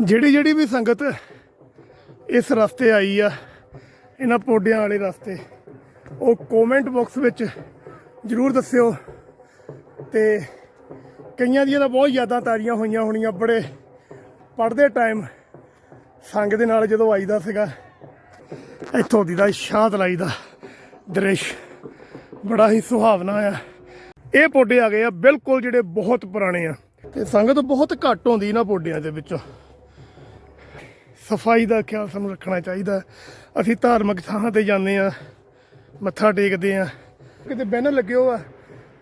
ਜਿਹੜੀ ਜਿਹੜੀ ਵੀ ਸੰਗਤ ਇਸ ਰਸਤੇ ਆਈ ਆ, ਇਹਨਾਂ ਪੌਡਿਆਂ ਵਾਲੇ ਰਸਤੇ, ਉਹ ਕਮੈਂਟ ਬਾਕਸ ਵਿੱਚ ਜਰੂਰ ਦੱਸਿਓ ਤੇ ਕਈਆਂ ਦੀਆਂ ਤਾਂ ਬਹੁਤ ਯਾਦਾਂ ਤਾਰੀਆਂ ਹੋਈਆਂ ਹੋਣੀਆਂ, ਬੜੇ ਪੜ੍ਹਦੇ ਟਾਈਮ ਸੰਗ ਦੇ ਨਾਲ ਜਦੋਂ ਆਈਦਾ ਸੀਗਾ, ਇੱਥੋਂ ਦੀ ਦਾ ਸ਼ਾਂਤ ਲਾਈ ਦਾ ਦ੍ਰਿਸ਼ ਬੜਾ ਹੀ ਸੁਹਾਵਣਾ ਆ। ਇਹ ਪੋਡੇ ਆ ਗਏ ਆ, ਬਿਲਕੁਲ ਜਿਹੜੇ ਬਹੁਤ ਪੁਰਾਣੇ ਆ, ਤੇ ਸੰਗਤ ਬਹੁਤ ਘੱਟ ਹੁੰਦੀ ਇਹਨਾਂ ਪੌਡਿਆਂ ਦੇ ਵਿੱਚੋਂ। ਸਫ਼ਾਈ ਦਾ ਖਿਆਲ ਸਾਨੂੰ ਰੱਖਣਾ ਚਾਹੀਦਾ। ਅਸੀਂ ਧਾਰਮਿਕ ਥਾਂ ਤੇ ਜਾਂਦੇ ਆ ਮੱਥਾ ਟੇਕਦੇ ਆ ਕਿਤੇ ਬੈਨਰ ਲੱਗੇ ਹੋ ਆ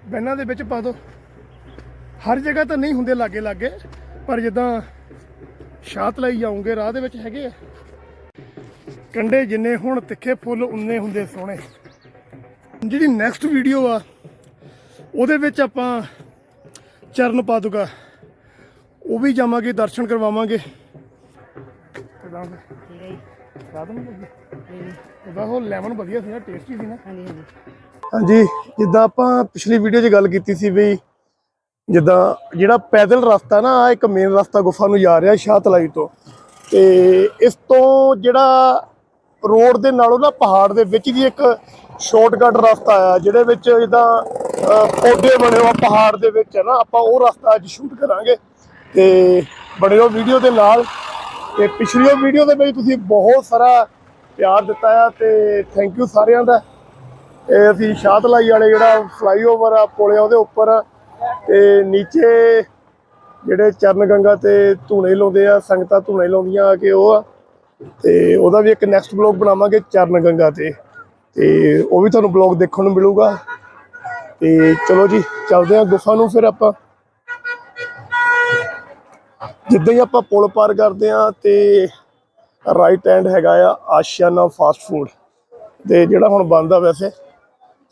ਬੈਨਾਂ ਦੇ ਵਿੱਚ ਪਾ ਦਿਓ ਹਰ ਜਗ੍ਹਾ ਤਾਂ ਨਹੀਂ ਹੁੰਦੇ ਲਾਗੇ ਲਾਗੇ, ਪਰ ਜਿੱਦਾਂ ਸ਼ਾਤ ਲਈ ਜਾਉਂਗੇ ਰਾਹ ਦੇ ਵਿੱਚ ਹੈਗੇ ਆ। ਕੰਡੇ ਜਿੰਨੇ ਹੁਣ, ਤਿੱਖੇ ਫੁੱਲ ਉਨੇ ਹੁੰਦੇ ਸੋਹਣੇ। ਜਿਹੜੀ ਨੈਕਸਟ ਵੀਡੀਓ ਆ, ਉਹਦੇ ਵਿੱਚ ਆਪਾਂ ਚਰਨ ਪਾਦੁਕਾ, ਉਹ ਵੀ ਜਾਵਾਂਗੇ, ਦਰਸ਼ਨ ਕਰਵਾਵਾਂਗੇ। ਕਿਦਾਂ ਸਾਧਨ ਉਹਦਾ ਉਹ ਲੈਮਨ ਵਧੀਆ ਸੀ ਨਾ ਟੇਸਟੀ ਸੀ ਨਾ। ਹਾਂਜੀ ਹਾਂਜੀ। ਹਾਂਜੀ ਜਿੱਦਾਂ ਆਪਾਂ ਪਿਛਲੀ ਵੀਡੀਓ 'ਚ ਗੱਲ ਕੀਤੀ ਸੀ ਵੀ ਜਿੱਦਾਂ ਜਿਹੜਾ ਪੈਦਲ ਰਸਤਾ ਨਾ ਆਹ ਇੱਕ ਮੇਨ ਰਸਤਾ ਗੁਫਾ ਨੂੰ ਜਾ ਰਿਹਾ ਸ਼ਾਹਤਲਾਈ ਤੋਂ। ਤੇ ਇਸ ਤੋਂ ਜਿਹੜਾ ਰੋਡ ਦੇ ਨਾਲੋਂ ਨਾ ਪਹਾੜ ਦੇ ਵਿੱਚ ਦੀ ਇੱਕ ਸ਼ਾਰਟਕਟ ਰਸਤਾ ਆ ਜਿਹਦੇ ਵਿੱਚ ਜਿੱਦਾਂ ਪੌਦੇ ਬਣੇ ਹੋ ਪਹਾੜ ਦੇ ਵਿੱਚ ਹੈ ਨਾ ਆਪਾਂ ਉਹ ਰਸਤਾ ਅੱਜ ਸ਼ੂਟ ਕਰਾਂਗੇ। ਤੇ ਬਣੇ ਰਹੋ ਵੀਡੀਓ ਦੇ ਨਾਲ। ਤੇ ਪਿਛਲੀ ਵੀਡੀਓ ਦੇ ਵਿੱਚ ਤੁਸੀਂ ਬਹੁਤ ਸਾਰਾ ਪਿਆਰ ਦਿੱਤਾ ਆ ਤੇ ਥੈਂਕ ਯੂ ਸਾਰਿਆਂ ਦਾ। ਇਹ ਅਸੀਂ ਸ਼ਾਹਤਲਾਈ ਵਾਲੇ ਜਿਹੜਾ ਫਲਾਈਓਵਰ ਆ ਪੁਲ ਉਹਦੇ ਉੱਪਰ। ਆ ਤੇ ਨੀਚੇ ਜਿਹੜੇ ਚਰਨ ਗੰਗਾ ਤੇ ਧੂਣੇ ਲਾਉਂਦੇ ਆ, ਸੰਗਤਾਂ ਧੂਣੇ ਲਾਉਂਦੀਆਂ ਆ ਕੇ ਉਹ ਆ। ਤੇ ਉਹਦਾ ਵੀ ਇੱਕ ਨੈਕਸਟ ਬਲੌਗ ਬਣਾਵਾਂਗੇ ਚਰਨ ਗੰਗਾ ਤੇ। ਤੇ ਉਹ ਵੀ ਤੁਹਾਨੂੰ ਬਲੌਗ ਦੇਖਣ ਨੂੰ ਮਿਲੂਗਾ। ਤੇ ਚਲੋ ਜੀ, ਚੱਲਦੇ ਆ ਗੁਫਾ ਨੂੰ ਫਿਰ ਆਪਾਂ। ਜਿੱਦਾਂ ਹੀ ਆਪਾਂ ਪੁਲ ਪਾਰ ਕਰਦੇ ਆ ਤੇ ਰਾਈਟ ਹੈਂਡ ਹੈਗਾ ਆ ਆਸ਼ੀਆਨਾ ਫਾਸਟ ਫੂਡ ਤੇ ਜਿਹੜਾ ਹੁਣ ਬੰਦ ਆ ਵੈਸੇ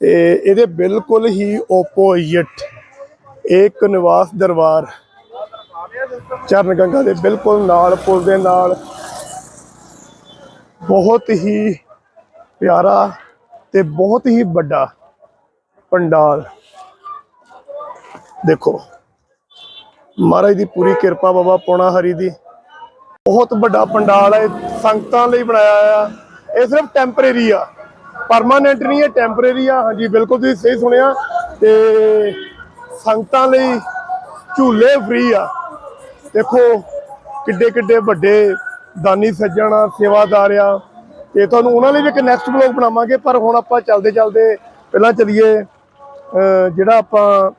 ਤੇ ਇਹਦੇ ਬਿਲਕੁਲ ਹੀ ਓਪੋਜ਼ਿਟ ਇੱਕ ਨਿਵਾਸ ਦਰਬਾਰ ਚਰਨ ਗੰਗਾ ਦੇ ਬਿਲਕੁਲ ਨਾਲ ਪੁਲ ਦੇ ਨਾਲ ਬਹੁਤ ਹੀ ਪਿਆਰਾ ਤੇ ਬਹੁਤ ਹੀ ਵੱਡਾ ਪੰਡਾਲ ਦੇਖੋ ਮਹਾਰਾਜ ਦੀ ਪੂਰੀ ਕਿਰਪਾ ਬਾਬਾ ਪੌਣਾ ਹਰੀ ਦੀ। ਬਹੁਤ ਵੱਡਾ ਪੰਡਾਲ ਹੈ ਸੰਗਤਾਂ ਲਈ ਬਣਾਇਆ ਆ ਇਹ ਸਿਰਫ ਟੈਂਪਰੇਰੀ ਆ। ਪਰਮਾਨੈਂਟ ਨਹੀਂ ਹੈ ਟੈਂਪਰੇਰੀ ਆ। ਹਾਂਜੀ, ਬਿਲਕੁਲ ਤੁਸੀਂ ਸਹੀ ਸੁਣਿਆ। ਤੇ ਸੰਗਤਾਂ ਲਈ ਝੂਲੇ ਫ੍ਰੀ ਆ। ਦੇਖੋ, ਕਿੱਡੇ ਕਿੱਡੇ ਵੱਡੇ ਦਾਨੀ ਸੱਜਣ ਆ, ਸੇਵਾਦਾਰ ਆ। ਤੇ ਤੁਹਾਨੂੰ ਉਹਨਾਂ ਲਈ ਵੀ ਇੱਕ ਨੈਕਸਟ ਬਲੌਗ ਬਣਾਵਾਂਗੇ, ਪਰ ਹੁਣ ਆਪਾਂ ਚੱਲਦੇ ਚੱਲਦੇ ਪਹਿਲਾਂ ਚਲੀਏ ਜਿਹੜਾ ਆਪਾਂ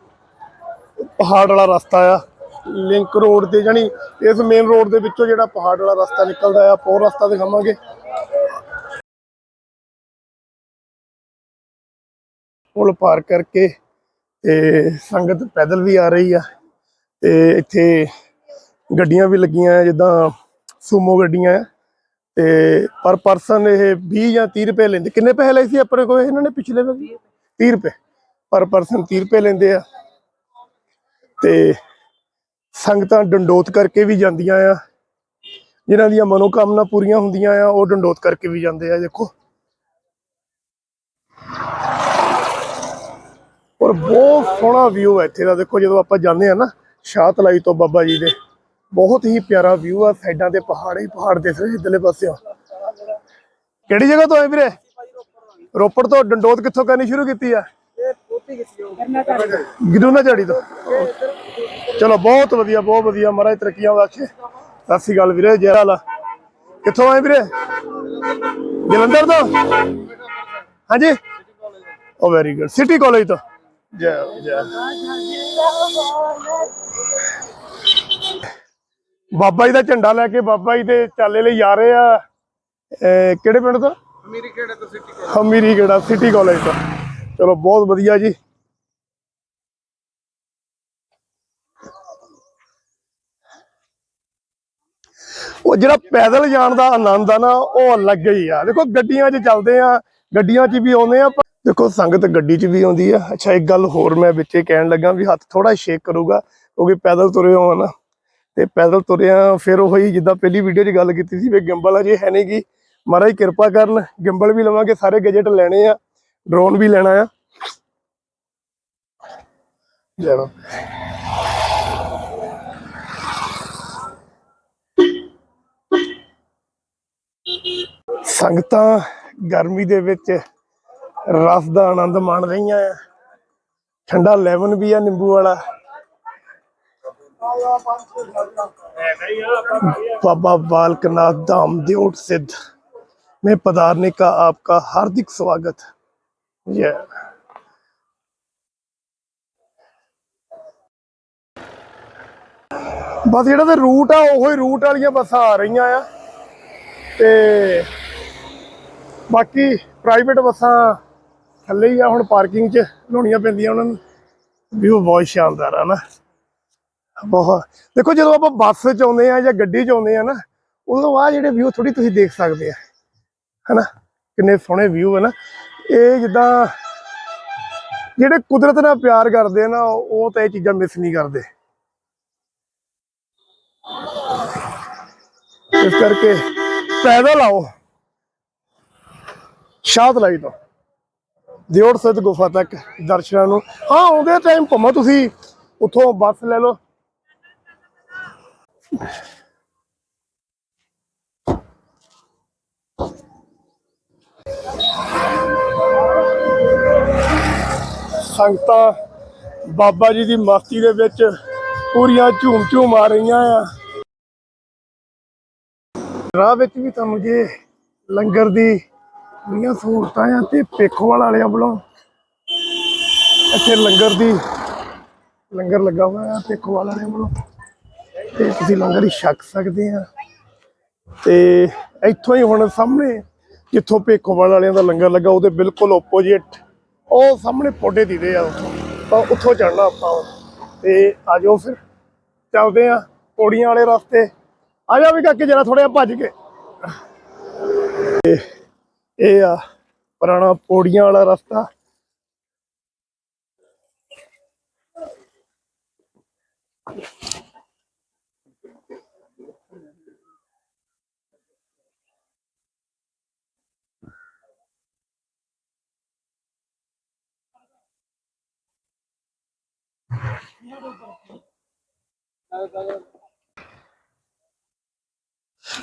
ਪਹਾੜ ਵਾਲਾ ਰਸਤਾ ਆ। ਲਿੰਕ ਰੋਡ ਤੇ ਜਾਨੀ ਇਸ ਮੇਨ ਰੋਡ ਦੇ ਵਿੱਚੋਂ ਜਿਹੜਾ ਪਹਾੜ ਵਾਲਾ ਰਸਤਾ ਨਿਕਲਦਾ ਆ ਪੋ ਰਸਤਾ ਦਿਖਾਵਾਂਗੇ। ਪੁਲ ਪਾਰ ਕਰਕੇ ਤੇ ਸੰਗਤ ਪੈਦਲ ਵੀ ਆ ਰਹੀ ਆ, ਤੇ ਇੱਥੇ ਗੱਡੀਆਂ ਵੀ ਲੱਗੀਆਂ ਆ, ਜਿੱਦਾਂ ਸੂਮੋ ਗੱਡੀਆਂ ਆ, ਤੇ ਪਰ ਪਰਸਨ ਇਹ 20 ਜਾਂ 30 ਰੁਪਏ ਲੈਂਦੇ। ਕਿੰਨੇ ਪੈਸੇ ਲਏ ਸੀ ਆਪਣੇ ਕੋਲ ਇਹਨਾਂ ਨੇ ਪਿਛਲੇ ਵਾਰ? 30 ਰੁਪਏ। ਪਰ ਪਰਸਨ 30 ਰੁਪਏ ਲੈਂਦੇ ਆ। ਤੇ ਸੰਗਤਾਂ ਡੰਡੋਤ ਕਰਕੇ ਵੀ ਜਾਂਦੀਆਂ ਆ। ਜਿਨ੍ਹਾਂ ਦੀਆਂ ਮਨੋਕਾਮਨਾ ਪੂਰੀਆਂ ਹੁੰਦੀਆਂ ਆ ਉਹ ਡੰਡੋਤ ਕਰਕੇ ਵੀ ਜਾਂਦੇ ਆ ਦੇਖੋ। ਔਰ ਬਹੁਤ ਸੋਹਣਾ ਵਿਊ ਹੈ ਇੱਥੇ ਦਾ। ਦੇਖੋ ਜਦੋਂ ਆਪਾਂ ਜਾਂਦੇ ਆ ਨਾ ਸ਼ਾਹਤਲਾਈ ਤੋਂ ਬਾਬਾ ਜੀ ਦੇ ਬਹੁਤ ਹੀ ਪਿਆਰਾ ਵਿਊ ਆ ਸਾਈਡਾਂ ਤੇ ਪਹਾੜ ਹੀ ਪਹਾੜ ਦਿਖ ਰਹੇ ਇਧਰਲੇ ਪਾਸਿਓਂ। ਕਿਹੜੀ ਜਗ੍ਹਾ ਤੋਂ ਆਏ ਵੀਰੇ? ਰੋਪੜ ਤੋਂ। ਡੰਡੋਤ ਕਿੱਥੋਂ ਕਰਨੀ ਸ਼ੁਰੂ ਕੀਤੀ ਆ? ਗਿਰੂ ਨਾ ਝਾੜੀ ਤੋਂ। ਚਲੋ ਬਹੁਤ ਵਧੀਆ ਬਹੁਤ ਵਧੀਆ। ਮਹਾਰਾਜ ਤਰੱਕੀਆਂ ਬਖਸ਼ੇ। ਸਤਿ ਸ਼੍ਰੀ ਅਕਾਲ ਵੀਰੇ ਜੈ ਹਾਲ? ਕਿੱਥੋਂ ਆਏ ਵੀਰੇ? ਜਲੰਧਰ ਤੋਂ? ਹਾਂਜੀ? ਉਹ ਵੈਰੀ ਗੁੱਡ ਸਿਟੀ ਕਾਲਜ ਤੋਂ। ਜੈ ਜੈ। ਬਾਬਾ ਜੀ ਦਾ ਝੰਡਾ ਲੈ ਕੇ ਬਾਬਾ ਜੀ ਦੇ ਚਾਲੇ ਲਈ ਜਾ ਰਹੇ ਆ। ਕਿਹੜੇ ਪਿੰਡ ਤੋਂ? ਮੇਰੀ ਕਿਹੜੇ ਤੋਂ ਸਿੱਟੀ ਹਮੀਰੀ ਗੇੜਾ ਸਿਟੀ ਕਾਲਜ ਤੋਂ। ਚਲੋ ਬਹੁਤ ਵਧੀਆ ਜੀ। ਉਹ ਜਿਹੜਾ ਪੈਦਲ ਜਾਣ ਦਾ ਆਨੰਦ ਆ ਨਾ, ਉਹ ਅਲੱਗ ਹੀ ਆ। ਦੇਖੋ, ਗੱਡੀਆਂ 'ਚ ਚੱਲਦੇ ਆ, ਗੱਡੀਆਂ 'ਚ ਵੀ ਆਉਂਦੇ ਆ ਦੇਖੋ, ਸੰਗਤ ਗੱਡੀ 'ਚ ਵੀ ਆਉਂਦੀ ਆ। ਅੱਛਾ, ਇੱਕ ਗੱਲ ਹੋਰ ਮੈਂ ਵਿੱਚੇ ਕਹਿਣ ਲੱਗਾ ਵੀ ਹੱਥ ਥੋੜਾ ਸ਼ੇਕ ਕਰੂਗਾ, ਕਿਉਂਕਿ ਪੈਦਲ ਤੁਰੇ ਹੋ ਨਾ ਤੇ ਪੈਦਲ ਤੁਰਿਆ, ਫਿਰ ਉਹੀ ਜਿੱਦਾਂ ਪਹਿਲੀ ਵੀਡੀਓ 'ਚ ਗੱਲ ਕੀਤੀ ਸੀ ਵੀ ਗਿੰਬਲ ਅਜੇ ਹੈ ਨਹੀਂ ਗੀ। ਮਹਾਰਾਜ ਕਿਰਪਾ ਕਰਨ ਗਿੰਬਲ ਵੀ ਲਵਾਂਗੇ, ਸਾਰੇ ਗੈਜਟ ਲੈਣੇ ਆ ਡਰੋਨ ਵੀ ਲੈਣਾ ਆ। ਜੈ ਸੰਗਤਾਂ ਗਰਮੀ ਦੇ ਵਿੱਚ ਰਸ ਦਾ ਆਨੰਦ ਮਾਣ ਰਹੀਆਂ ਆ ਠੰਡਾ ਲੈਮਨ ਵੀ ਆ ਨਿੰਬੂ ਵਾਲਾ बाबा बालकनाथ धाम देवट सिद्ध में पधारने का आपका हार्दिक स्वागत जय ਬਸ ਜਿਹੜਾ ਤੇ ਰੂਟ ਆ ਉਹੋ ਹੀ ਰੂਟ ਵਾਲੀਆਂ ਬੱਸਾਂ ਆ ਰਹੀਆਂ ਆ ਤੇ ਬਾਕੀ ਪ੍ਰਾਈਵੇਟ ਬੱਸਾਂ ਥੱਲੇ ਹੀ ਆ, ਹੁਣ ਪਾਰਕਿੰਗ 'ਚ ਲਾਉਣੀਆਂ ਪੈਂਦੀਆਂ ਉਹਨਾਂ ਨੂੰ। ਵਿਊ ਬਹੁਤ ਸ਼ਾਨਦਾਰ ਆ ਨਾ। ਬਹੁਤ। ਦੇਖੋ ਜਦੋਂ ਆਪਾਂ ਬੱਸ 'ਚ ਆਉਂਦੇ ਆ ਜਾਂ ਗੱਡੀ 'ਚ ਆਉਂਦੇ ਆ ਨਾ, ਉਦੋਂ ਆ ਜਿਹੜੇ ਵਿਊ ਥੋੜੀ ਤੁਸੀਂ ਦੇਖ ਸਕਦੇ ਆ। ਹਨਾ? ਕਿੰਨੇ ਸੋਹਣੇ ਵਿਊ ਹੈ ਨਾ। ਇਹ ਜਿੱਦਾਂ ਜਿਹੜੇ ਕੁਦਰਤ ਨਾਲ ਪਿਆਰ ਕਰਦੇ ਆ ਨਾ, ਉਹ ਤਾਂ ਇਹ ਚੀਜ਼ਾਂ ਮਿਸ ਨਹੀਂ ਕਰਦੇ। ਇਸ ਕਰਕੇ ਪੈਦਲ ਆਓ। ਸ਼ਾਹਤਲਾਈ ਤੋਂ। ਦਿਓੜ ਸਤ ਗੁਫਾ ਤੱਕ ਦਰਸ਼ਨਾਂ ਨੂੰ। ਹਾਂ ਉਹਦੇ ਟਾਈਮ ਭਾਵੇਂ ਤੁਸੀਂ। ਉੱਥੋਂ ਬੱਸ ਲੈ ਲਓ। ਸੰਗਤਾਂ ਬਾਬਾ ਜੀ ਦੀ ਮਸਤੀ ਦੇ ਵਿੱਚ ਪੂਰੀਆਂ ਝੂਮ ਝੂਮ ਆ ਰਹੀਆਂ ਆ। ਰਾਹ ਵਿੱਚ ਵੀ ਤੁਹਾਨੂੰ ਜੇ ਲੰਗਰ ਦੀ ਬੜੀਆਂ ਸਹੂਲਤਾਂ ਆ ਤੇ ਪੇਖੋਵਾਲ ਵਾਲਿਆਂ ਵੱਲੋਂ ਇੱਥੇ ਲੰਗਰ ਦੀ, ਲੰਗਰ ਲੱਗਾ ਹੋਇਆ ਆ ਪੇਖੋਵਾਲ ਵਾਲਿਆਂ ਵੱਲੋਂ। ਤੇ ਤੁਸੀਂ ਲੰਗਰ ਹੀ ਛਕ ਸਕਦੇ ਆ। ਤੇ ਇੱਥੋਂ ਹੀ ਹੁਣ ਸਾਹਮਣੇ ਜਿੱਥੋਂ ਪੇਖੋਵਾਲ ਵਾਲਿਆਂ ਦਾ ਲੰਗਰ ਲੱਗਾ, ਉਹਦੇ ਬਿਲਕੁਲ ਆਪੋਜੀਟ ਉਹ ਸਾਹਮਣੇ ਪੋਡੇ ਦੀਦੇ ਆ ਉੱਥੋਂ। ਤਾਂ ਉੱਥੋਂ ਚੜਨਾ ਆਪਾਂ ਤੇ ਆ ਜਾਓ ਫਿਰ। ਚੱਲਦੇ ਆ ਪੌੜੀਆਂ ਵਾਲੇ ਰਸਤੇ। ਆ ਜਾ ਵੀ ਕਾਕੇ ਜਰਾ ਥੋੜਾ ਭੱਜ ਕੇ। ਇਹ ਆ ਪੁਰਾਣਾ ਪੌੜੀਆਂ ਵਾਲਾ ਰਸਤਾ।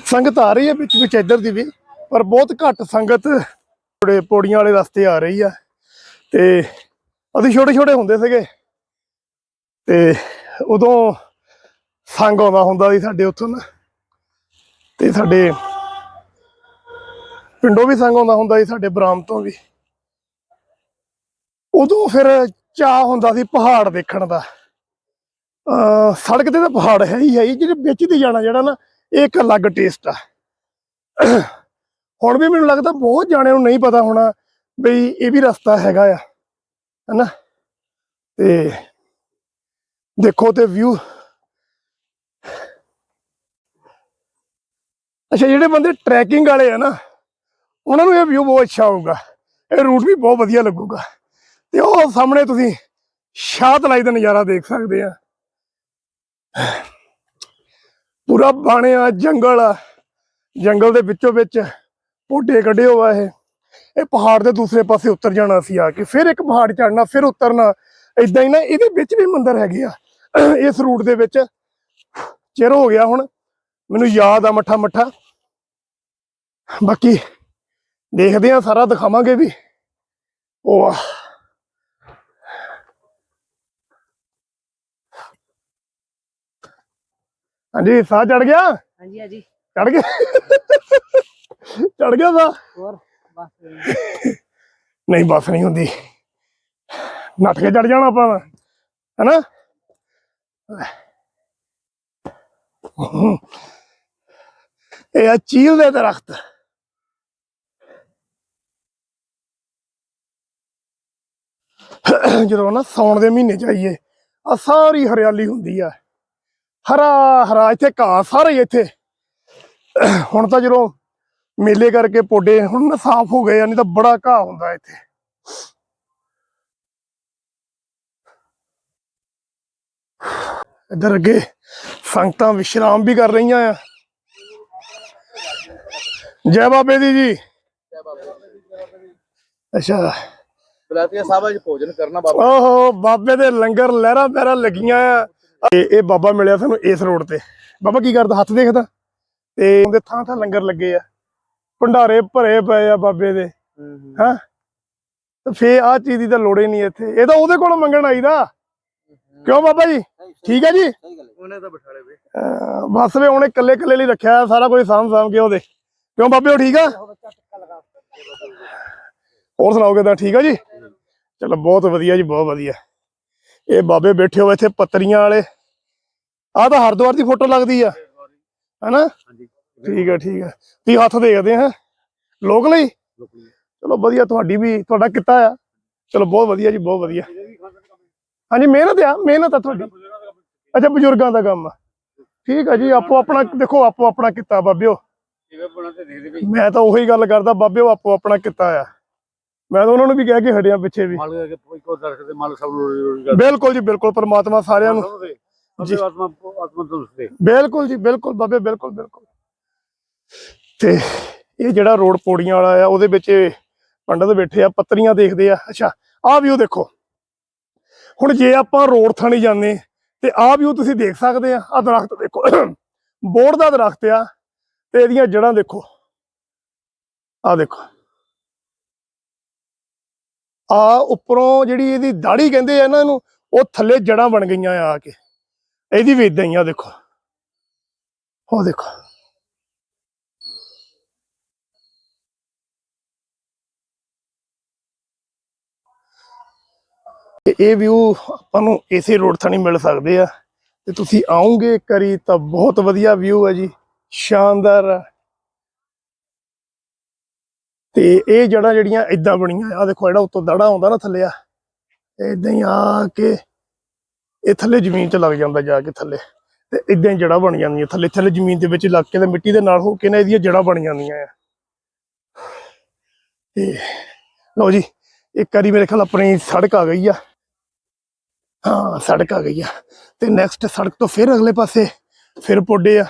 ਸੰਗਤ ਆ ਰਹੀ ਹੈ ਵਿੱਚ ਵਿੱਚ ਇੱਧਰ ਦੀ ਵੀ, ਪਰ ਬਹੁਤ ਘੱਟ ਸੰਗਤ ਥੋੜੇ ਪੌੜੀਆਂ ਵਾਲੇ ਰਸਤੇ ਆ ਰਹੀ ਆ। ਤੇ ਅਸੀਂ ਛੋਟੇ ਛੋਟੇ ਹੁੰਦੇ ਸੀਗੇ। ਤੇ ਉਦੋਂ ਸੰਗ ਆਉਂਦਾ ਹੁੰਦਾ ਸੀ ਸਾਡੇ ਉੱਥੋਂ ਨਾ। ਤੇ ਸਾਡੇ ਪਿੰਡੋਂ ਵੀ ਸੰਗ ਆਉਂਦਾ ਹੁੰਦਾ ਸੀ, ਸਾਡੇ ਬਰਾਮ ਤੋਂ ਵੀ। ਉਦੋਂ ਫਿਰ ਚਾਹ ਹੁੰਦਾ ਸੀ ਪਹਾੜ ਦੇਖਣ ਦਾ। ਅਹ ਸੜਕ ਤੇ ਤਾਂ ਪਹਾੜ ਹੈ ਹੀ ਹੈ, ਜਿਹੜੇ ਵਿੱਚ ਦੀ ਜਾਣਾ, ਜਿਹੜਾ ਨਾ ਇਹ ਇੱਕ ਅਲੱਗ ਟੇਸਟ ਆ। ਹੁਣ ਵੀ ਮੈਨੂੰ ਲੱਗਦਾ ਬਹੁਤ ਜਾਣਿਆਂ ਨੂੰ ਨਹੀਂ ਪਤਾ ਹੋਣਾ ਬਈ ਇਹ ਵੀ ਰਸਤਾ ਹੈਗਾ ਆ, ਹੈਨਾ? ਤੇ ਦੇਖੋ ਤੇ ਵਿਊ ਅੱਛਾ, ਜਿਹੜੇ ਬੰਦੇ ਟਰੈਕਿੰਗ ਵਾਲੇ ਆ ਨਾ, ਉਹਨਾਂ ਨੂੰ ਇਹ ਵਿਊ ਬਹੁਤ ਅੱਛਾ ਹੋਊਗਾ। ਇਹ ਰੂਟ ਵੀ ਬਹੁਤ ਵਧੀਆ ਲੱਗੂਗਾ। ਤੇ ਉਹ ਸਾਹਮਣੇ ਤੁਸੀਂ ਸ਼ਾਹ ਤਲਾਈ ਦਾ ਨਜ਼ਾਰਾ ਦੇਖ ਸਕਦੇ ਆ। ਪੂਰਾ ਬਾਣਿਆ ਜੰਗਲ ਆ। ਜੰਗਲ ਦੇ ਵਿੱਚੋਂ ਵਿੱਚ ਪੋਡੇ ਕੱਢੇ ਹੋਆ ਇਹ। ਇਹ ਪਹਾੜ ਦੇ ਦੂਸਰੇ ਪਾਸੇ ਉਤਰ ਜਾਣਾ ਸੀ ਆ ਕੇ। ਫਿਰ ਇੱਕ ਪਹਾੜ ਚੜਨਾ ਫਿਰ ਉਤਰਨਾ। ਇਦਾਂ ਹੀ ਨਾ, ਇਹਦੇ ਵਿੱਚ ਵੀ ਮੰਦਿਰ ਹੈਗੇ ਆ। ਇਸ ਰੂਟ ਦੇ ਵਿੱਚ ਚਿਰ ਹੋ ਗਿਆ ਹੁਣ। ਮੈਨੂੰ ਯਾਦ ਆ ਮੱਠਾ ਮੱਠਾ। ਬਾਕੀ ਦੇਖਦੇ ਆ, ਸਾਰਾ ਦਿਖਾਵਾਂਗੇ ਵੀ। ਉਹ ਆ। ਹਾਂਜੀ ਸਾਹ ਚੜ ਗਿਆ? ਹਾਂਜੀ ਹਾਂਜੀ। ਚੜ ਗਿਆ? ਚੜ ਗਿਆ ਸਾਹ? ਹੋਰ ਬਸ। ਨਹੀਂ ਬਸ ਨਹੀਂ ਹੁੰਦੀ। ਨੱਠ ਕੇ ਚੜ ਜਾਣਾ ਆਪਾਂ। ਹੈਨਾ? ਇਹ ਆ ਚੀਲ ਦੇ ਦਰਖਤ। ਜਦੋਂ ਨਾ ਸੌਣ ਦੇ ਮਹੀਨੇ ਚ ਆਈਏ ਆ ਸਾਰੀ ਹਰਿਆਲੀ ਹੁੰਦੀ ਆ। ਹਰਾ ਹਰਾ ਇੱਥੇ ਘਾਹ ਸਾਰੇ ਹੀ ਇੱਥੇ ਹੁਣ ਤਾਂ ਜਦੋਂ ਮੇਲੇ ਕਰਕੇ ਪੋਡੇ ਹੁਣ ਨਾ ਸਾਫ਼ ਹੋ ਗਏ ਆ ਨਹੀਂ ਤਾਂ ਬੜਾ ਘਾਹ ਹੁੰਦਾ ਇੱਥੇ ਇੱਧਰ ਅੱਗੇ ਸੰਗਤਾਂ ਵਿਸ਼ਰਾਮ ਵੀ ਕਰ ਰਹੀਆਂ ਆ ਜੈ ਬਾਬੇ ਦੀ ਜੀ ਅੱਛਾ ਬਲਾਤੀਆ ਸਾਹਿਬ ਅੱਜ ਭੋਜਨ ਕਰਨਾ ਬਾਬਾ ਓਹੋ ਬਾਬੇ ਦੇ ਲੰਗਰ ਲਹਿਰਾਂ ਪੈਰਾਂ ਲੱਗੀਆਂ ਆ ਇਹ ਇਹ ਬਾਬਾ ਮਿਲਿਆ ਸਾਨੂੰ ਇਸ ਰੋਡ ਤੇ। ਬਾਬਾ ਕੀ ਕਰਦਾ? ਹੱਥ ਦੇਖਦਾ ਤੇ ਉਹਦੇ ਥਾਂ ਥਾਂ ਲੰਗਰ ਲੱਗੇ ਆ। ਭੰਡਾਰੇ ਭਰੇ ਪਏ ਆ ਬਾਬੇ ਦੇ। ਹਾਂ? ਤੇ ਫੇ ਆ ਚੀਜ਼ ਦੀ ਤਾਂ ਲੋੜ ਹੀ ਨਹੀਂ ਇੱਥੇ। ਇਹ ਤਾਂ ਉਹਦੇ ਕੋਲ ਮੰਗਣ ਆਈਦਾ ਕਿਉਂ ਬਾਬਾ ਜੀ? ਠੀਕ ਹੈ ਜੀ? ਉਹਨੇ ਤਾਂ ਬਿਠਾ ਲਏ ਵੇ। ਅਹ ਬਸ ਵੇ ਉਹਨੇ ਇਕੱਲੇ ਇਕੱਲੇ ਲਈ ਰੱਖਿਆ ਸਾਰਾ ਕੁਝ ਸਾਂਭ ਸਾਂਭ ਕੇ ਉਹਦੇ। ਕਿਉਂ ਬਾਬੇ ਉਹ ਠੀਕ ਆ? ਹੋਰ ਸੁਣਾਓ ਕਿਦਾਂ ਠੀਕ ਆ ਜੀ? ਚਲੋ ਬਹੁਤ ਵਧੀਆ ਜੀ ਬਹੁਤ ਵਧੀਆ। ਇਹ ਬਾਬੇ ਬੈਠੇ ਹੋ ਇੱਥੇ ਪੱਤਰੀਆਂ ਵਾਲੇ। ਆਹ ਤਾਂ ਹਰਦੁਆਰ ਦੀ ਫੋਟੋ ਲੱਗਦੀ ਆ। ਹੈਨਾ? ਠੀਕ ਆ ਠੀਕ ਆ। ਤੁਸੀਂ ਹੱਥ ਦੇਖਦੇ ਹਾਂ ਲੋਕ ਲਈ? ਚਲੋ ਵਧੀਆ ਤੁਹਾਡੀ ਵੀ ਤੁਹਾਡਾ ਕਿੱਤਾ ਆ। ਚਲੋ ਬਹੁਤ ਵਧੀਆ ਜੀ ਬਹੁਤ ਵਧੀਆ। ਹਾਂਜੀ ਮਿਹਨਤ ਆ ਮਿਹਨਤ ਆ ਤੁਹਾਡੀ। ਅੱਛਾ ਬਜ਼ੁਰਗਾਂ ਦਾ ਕੰਮ ਆ। ਠੀਕ ਆ ਜੀ ਆਪੋ ਆਪਣਾ ਦੇਖੋ ਆਪੋ ਆਪਣਾ ਕਿੱਤਾ ਬਾਬਿਓ। ਤੇ ਮੈਂ ਤਾਂ ਉਹੀ ਗੱਲ ਕਰਦਾ ਬਾਬਿਓ ਆਪੋ ਆਪਣਾ ਕਿੱਤਾ ਆ। ਮੈਂ ਤਾਂ ਉਹਨਾਂ ਨੂੰ ਵੀ ਕਹਿ ਕੇ ਹਟਿਆ ਪਿੱਛੇ ਵੀ। ਕੋਈ ਕੋ ਦੇ ਸਭ ਬਿਲਕੁਲ ਜੀ ਬਿਲਕੁਲ ਪਰਮਾਤਮਾ ਸਾਰਿਆਂ ਨੂੰ। ਜੀ। ਆਤਮਾ ਆਤਮਾ ਬਿਲਕੁਲ ਜੀ ਬਿਲਕੁਲ ਬਾਬੇ ਬਿਲਕੁਲ ਬਿਲਕੁਲ। ਤੇ ਇਹ ਜਿਹੜਾ ਰੋਡ ਪੌੜੀਆਂ ਵਾਲਾ ਆ ਉਹਦੇ ਵਿੱਚ ਪੰਡਤ ਬੈਠੇ ਆ ਪੱਤਰੀਆਂ ਦੇਖਦੇ ਆ। ਅੱਛਾ ਆਹ ਵਿਊ ਦੇਖੋ। ਹੁਣ ਜੇ ਆਪਾਂ ਰੋਡ ਥਾਣੀ ਜਾਂਦੇ ਤੇ ਆਹ ਵਿਊ ਤੁਸੀਂ ਦੇਖ ਸਕਦੇ ਆ। ਆ ਦਰਖਤ ਦੇਖੋ। ਬੋਰਡ ਦਾ ਦਰਖਤ ਆ ਤੇ ਇਹਦੀਆਂ ਜੜਾਂ ਦੇਖੋ। ਆ ਦੇਖੋ। ਆ ਉੱਪਰੋਂ ਜਿਹੜੀ ਇਹਦੀ ਦਾੜੀ ਕਹਿੰਦੇ ਆ ਨਾ ਇਹਨੂੰ, ਉਹ ਥੱਲੇ ਜੜਾਂ ਬਣ ਗਈਆਂ ਆ ਕੇ। ਇਹਦੀ ਵੀ ਇਦਾਂ ਹੀ ਆ, ਦੇਖੋ। ਉਹ ਦੇਖੋ। ਤੇ ਇਹ ਵਿਊ ਆਪਾਂ ਨੂੰ ਇਸੇ ਰੋਡ ਥਾਣੀ ਮਿਲ ਸਕਦੇ ਆ। ਤੇ ਤੁਸੀਂ ਆਉਂਗੇ ਕਰੀ ਤਾਂ ਬਹੁਤ ਵਧੀਆ ਵਿਊ ਹੈ ਜੀ। ਸ਼ਾਨਦਾਰ ਆ। ਤੇ ਇਹ ਜੜਾਂ ਜਿਹੜੀਆਂ ਇਦਾਂ ਬਣੀਆਂ ਆ ਦੇਖੋ ਜਿਹੜਾ ਉੱਤੋਂ ਦੜਾ ਆਉਂਦਾ ਨਾ ਥੱਲੇ ਆ ਇਦਾਂ ਹੀ ਆ ਕੇ ਇਹ ਥੱਲੇ ਜ਼ਮੀਨ 'ਚ ਲੱਗ ਜਾਂਦਾ ਜਾ ਕੇ ਥੱਲੇ, ਤੇ ਇਦਾਂ ਹੀ ਜੜਾਂ ਬਣ ਜਾਂਦੀਆਂ ਥੱਲੇ ਥੱਲੇ ਜ਼ਮੀਨ ਦੇ ਵਿੱਚ ਲੱਗ ਕੇ ਤੇ ਮਿੱਟੀ ਦੇ ਨਾਲ ਹੋ ਕੇ ਨਾ ਇਹਦੀਆਂ ਜੜਾਂ ਬਣ ਜਾਂਦੀਆਂ ਆ। ਤੇ ਲਓ ਜੀ, ਇੱਕ ਵਾਰੀ ਮੇਰੇ ਖਿਆਲ ਆਪਣੀ ਸੜਕ ਆ ਗਈ ਆ। ਹਾਂ, ਸੜਕ ਆ ਗਈ ਆ। ਤੇ ਨੈਕਸਟ ਸੜਕ ਤੋਂ ਫਿਰ ਅਗਲੇ ਪਾਸੇ, ਫਿਰ ਪੋਡੇ ਆ।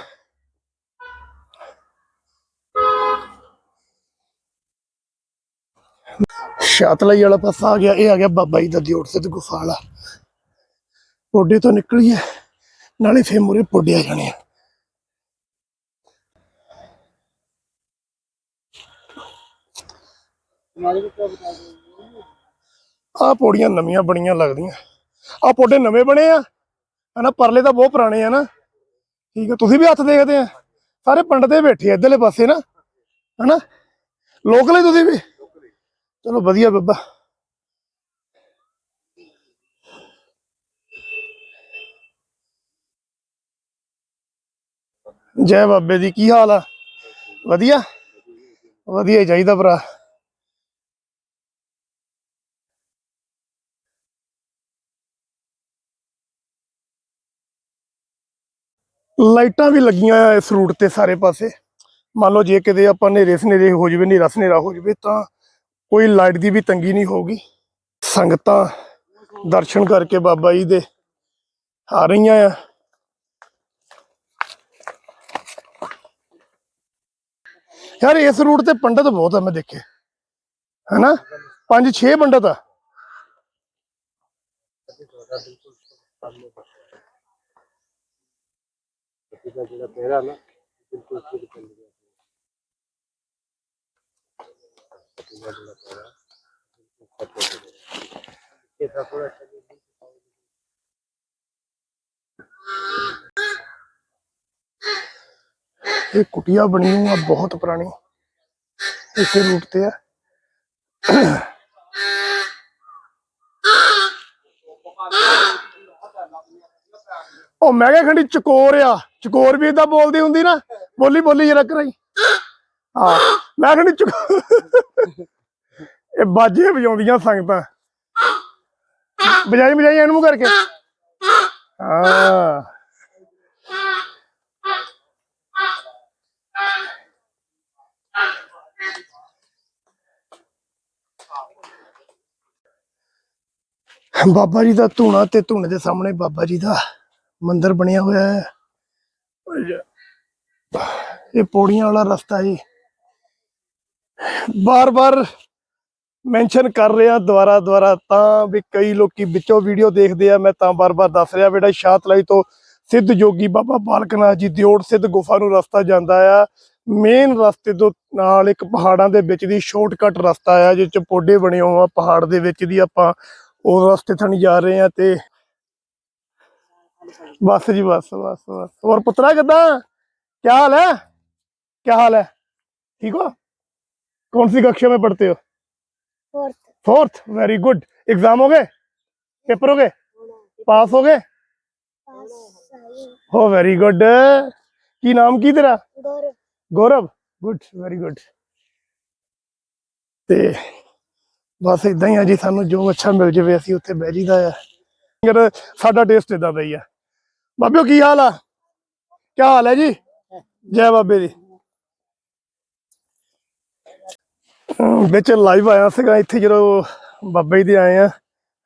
ਸ਼ਾਤਲਾਈ ਵਾਲਾ ਪਾਸਾ ਆ ਗਿਆ, ਇਹ ਆ ਗਿਆ ਬਾਬਾ ਜੀ ਦਾ ਦਿਓੜ ਸਿੱਧ ਗੁਫਾ ਵਾਲਾ ਪੋਡੇ ਤੋਂ ਨਿਕਲੀਏ ਨਾਲੇ ਫੇਰ ਮੁਰੇ ਪੋਡੇ ਆ ਜਾਣੇ ਆ। ਆ ਪੌੜੀਆਂ ਨਵੀਆਂ ਬਣੀਆਂ ਲੱਗਦੀਆਂ। ਆ ਪੋਡੇ ਨਵੇਂ ਬਣੇ ਆ, ਹਨਾ, ਪਰਲੇ ਤਾਂ ਬਹੁਤ ਪੁਰਾਣੇ ਆ ਨਾ। ਠੀਕ ਆ, ਤੁਸੀਂ ਵੀ ਹੱਥ ਦੇਖਦੇ ਆ। ਸਾਰੇ ਪੰਡਤੇ ਬੈਠੇ ਆ ਇਧਰਲੇ ਪਾਸੇ ਨਾ, ਹਨਾ। ਲੋਕਲ ਹੀ ਤੁਸੀਂ ਵੀ। ਚਲੋ ਵਧੀਆ ਬੱਬਾ। ਜੈ ਬਾਬੇ ਦੀ, ਕੀ ਹਾਲ ਆ? ਵਧੀਆ? ਵਧੀਆ ਚਾਹੀਦਾ ਭਰਾ। ਲਾਈਟਾਂ ਵੀ ਲੱਗੀਆਂ ਇਸ ਰੂਟ ਤੇ ਸਾਰੇ ਪਾਸੇ। ਮੰਨ ਲਓ ਜੇ ਕਿਤੇ ਆਪਾਂ ਨੇਰੇ ਸਨੇਰੇ ਹੋ ਜਵੇ ਨੇਰਾ ਸਨੇਰਾ ਹੋ ਜਵੇ ਤਾਂ ਕੋਈ ਲਾਈਟ ਦੀ ਵੀ ਤੰਗੀ ਨਹੀਂ ਹੋਊਗੀ। ਸੰਗਤਾਂ ਦਰਸ਼ਨ ਕਰਕੇ ਬਾਬਾ ਜੀ ਦੇ ਆ ਰਹੀਆਂ ਆ। ਯਾਰ ਇਸ ਰੂਟ ਤੇ ਪੰਡਤ ਬਹੁਤ ਆ, ਮੈਂ ਦੇਖੇ ਹੈਨਾ? ਪੰਜ ਛੇ ਪੰਡਤ ਆ। ਜਿਹੜਾ ਪਹਿਰਾ ਨਾ, ਬਿਲਕੁਲ ਠੀਕ ਚੱਲ ਗਿਆ ਇਹ ਤਾਂ ਥੋੜਾ ਇਹ ਕੁਟੀਆ ਬਣੀ ਹੋਈ ਆ, ਬਹੁਤ ਪੁਰਾਣੀ। ਇਸੇ ਰੂਟ ਤੇ ਆ। ਉਹ ਮੈਂ ਕਿਹਾ ਖੰਡੀ ਚਕੋਰ ਆ। ਚਕੋਰ ਵੀ ਇਦਾਂ ਬੋਲਦੀ ਹੁੰਦੀ ਨਾ। ਬੋਲੀ ਬੋਲੀ ਜਰਾ ਕਰਾਈ। ਆ ਮੈਂ ਖੰਡੀ ਚਕੋ ਇਹ ਬਾਜੇ ਵਜਾਉਂਦੀਆਂ ਸੰਗਤਾਂ। ਵਜਾਈ ਵਜਾਈ ਇਹਨੂੰ ਮੂੰਹ ਕਰਕੇ। ਹਾਂ। ਬਾਬਾ ਜੀ ਦਾ ਧੂਣਾ ਤੇ ਧੂਣੇ ਦੇ ਸਾਹਮਣੇ ਬਾਬਾ ਜੀ ਦਾ ਮੰਦਿਰ ਬਣਿਆ ਹੋਇਆ ਹੈ। ਇਹ ਪੌੜੀਆਂ ਵਾਲਾ ਰਸਤਾ ਜੀ। ਬਾਰ-ਬਾਰ ਮੈਂਸ਼ਨ ਕਰ ਰਿਹਾ ਦੁਆਰਾ ਦੁਆਰਾ ਤਾਂ ਵੀ ਕਈ ਲੋਕੀ ਵਿੱਚੋਂ ਵੀਡੀਓ ਦੇਖਦੇ ਆ, ਮੈਂ ਤਾਂ ਬਾਰ-ਬਾਰ ਦੱਸ ਰਿਹਾ ਬੇਟਾ ਸ਼ਾਤਲਾਈ ਤੋਂ ਸਿੱਧ ਜੋਗੀ ਬਾਬਾ ਬਾਲਕਨਾਥ ਜੀ ਦਿਓੜ ਸਿੱਧ ਗੁਫਾ ਨੂੰ ਰਸਤਾ ਜਾਂਦਾ ਆ। ਮੇਨ ਰਸਤੇ ਤੋਂ ਨਾਲ ਇੱਕ ਪਹਾੜਾਂ ਦੇ ਵਿੱਚ ਦੀ ਸ਼ਾਰਟਕਟ ਰਸਤਾ ਆ, ਜਿਹ ਚ ਪੋਡੇ ਬਣੇ ਹੋਏ ਪਹਾੜ ਦੇ ਵਿੱਚ ਦੀ ਆਪਾਂ ਉਹ ਰਸਤੇ ਥਣ ਜਾ ਰਹੇ ਆ ਤੇ ਬਸ ਜੀ ਬਸ ਬਸ ਬਸ। ਹੋਰ ਪੁੱਤਰਾ ਕਿਦਾਂ? ਕੀ ਹਾਲ ਹੈ? ਕੀ ਹਾਲ ਹੈ? ਠੀਕ ਹੋ? कौन सी कक्षा में पढ़ते हो fourth fourth very good exam हो गए पेपर हो गए पास हो गए पास आई हो वेरी गुड की नाम की तेरा Gaurav Gaurav good very good ਤੇ ਬਸ ਇਦਾਂ ਹੀ ਆ ਜੀ ਸਾਨੂੰ ਜੋ ਅੱਛਾ ਮਿਲ ਜਾਵੇ ਅਸੀਂ ਉੱਥੇ ਬਹਿ ਜੀਦਾ ਆ ਅਗਰ ਸਾਡਾ ਟੇਸਟ ਇਦਾਂ ਦਾ ਹੀ ਆ ਬਾਬਿਓ ਕੀ ਹਾਲ ਆ ਕੀ ਹਾਲ ਹੈ ਜੀ ਜੈ ਬਾਬੇ ਦੀ ਵਿੱਚ ਲਾਈਵ ਆਇਆ ਸੀਗਾ, ਇੱਥੇ ਜਦੋਂ ਬਾਬਾ ਜੀ ਦੇ ਆਏ ਆ,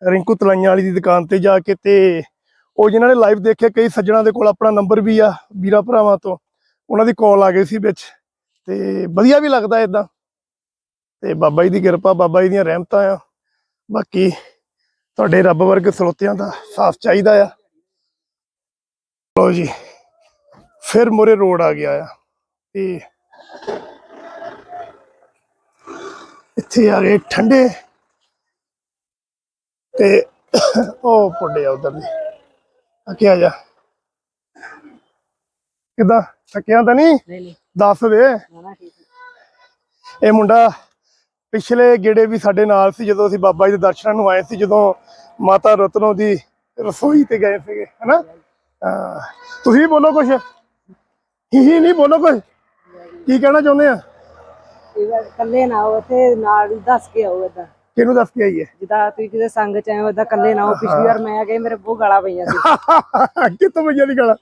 ਰਿੰਕੂ ਤਲਾਈਆਂ ਵਾਲੀ ਦੀ ਦੁਕਾਨ ਤੇ ਜਾ ਕੇ ਤੇ ਉਹ ਜਿਨ੍ਹਾਂ ਨੇ ਲਾਈਵ ਦੇਖਿਆ, ਕਈ ਸੱਜਣਾ ਦੇ ਕੋਲ ਆਪਣਾ ਨੰਬਰ ਵੀ ਆ, ਵੀਰਾ ਭਰਾਵਾਂ ਤੋਂ, ਉਹਨਾਂ ਦੀ ਕਾਲ ਆ ਗਈ ਸੀ ਵਿੱਚ, ਤੇ ਵਧੀਆ ਵੀ ਲੱਗਦਾ ਇਦਾਂ ਤੇ ਬਾਬਾ ਜੀ ਦੀ ਕਿਰਪਾ, ਬਾਬਾ ਜੀ ਦੀਆਂ ਰਹਿਮਤਾਂ ਆ। ਬਾਕੀ ਤੁਹਾਡੇ ਰੱਬ ਵਰਗੇ ਸਰੋਤਿਆਂ ਦਾ ਸਾਥ ਚਾਹੀਦਾ ਆ। ਲੋ ਜੀ, ਫਿਰ ਮੋਰੇ ਰੋਡ ਆ ਗਿਆ ਆ, ਤੇ ਇੱਥੇ ਆ ਗਏ ਠੰਡੇ। ਤੇ ਉਹ ਪੁੱਡੇ ਉਧਰ ਦੀ। ਅੱਗੇ ਆ ਜਾ। ਕਿਦਾਂ? ਥੱਕਿਆ ਤਾਂ ਨਹੀਂ? ਦੱਸ ਦੇ। ਇਹ ਮੁੰਡਾ ਪਿਛਲੇ ਗੇੜੇ ਵੀ ਸਾਡੇ ਨਾਲ ਸੀ ਜਦੋਂ ਅਸੀਂ ਬਾਬਾ ਜੀ ਦੇ ਦਰਸ਼ਨਾਂ ਨੂੰ ਆਏ ਸੀ ਜਦੋਂ ਮਾਤਾ ਰਤਨੋ ਦੀ ਰਸੋਈ ਤੇ ਗਏ ਸੀਗੇ ਹਨਾ? ਤੁਸੀਂ ਬੋਲੋ ਕੁਝ ਹੀ ਹੀ ਨਹੀਂ ਬੋਲੋ ਕੁਝ ਕੀ ਕਹਿਣਾ ਚਾਹੁੰਦੇ ਆ? ਇਕੱਲੇ ਨਾ ਆਓ ਨਾਲ ਦੱਸ ਕੇ ਆਓ ਏਦਾਂ। ਕਿਹਨੂੰ ਦੱਸ ਕੇ ਆਈਏ? ਜਿੱਦਾਂ ਤੁਸੀਂ ਕਿਸੇ ਸੰਗ ਚ ਆਏ ਹੋ ਇਕੱਲੇ ਨਾ ਆਓ। ਪਿਛਲੀ ਵਾਰ ਮੈਂ ਆ ਗਈ ਮੇਰੇ ਬਹੁਤ ਗਾਲਾਂ ਪਈਆਂ ਸੀ। ਕਿੱਥੋਂ ਭਈਆ ਦੀ ਗਾਲਾਂ?